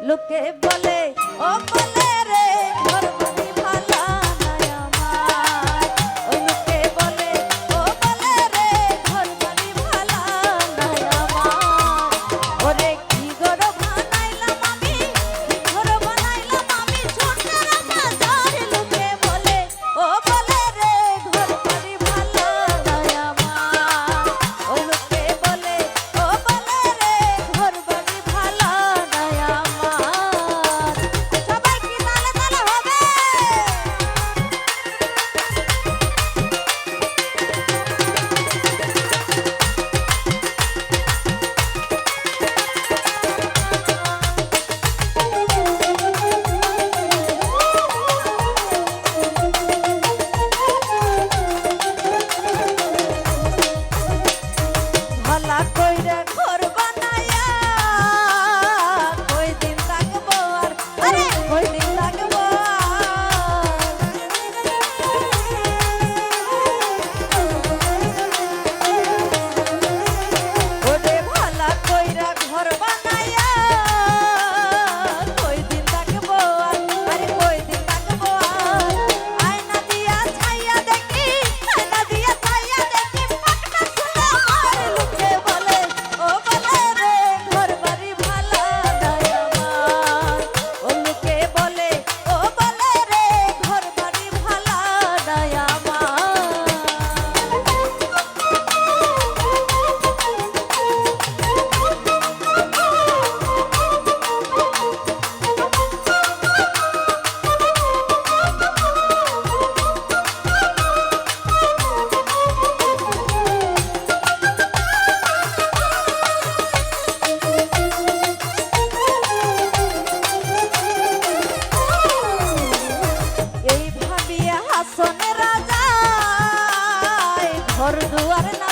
লোকে বলে ও বলে রে ঘর ঘর দুয়ার না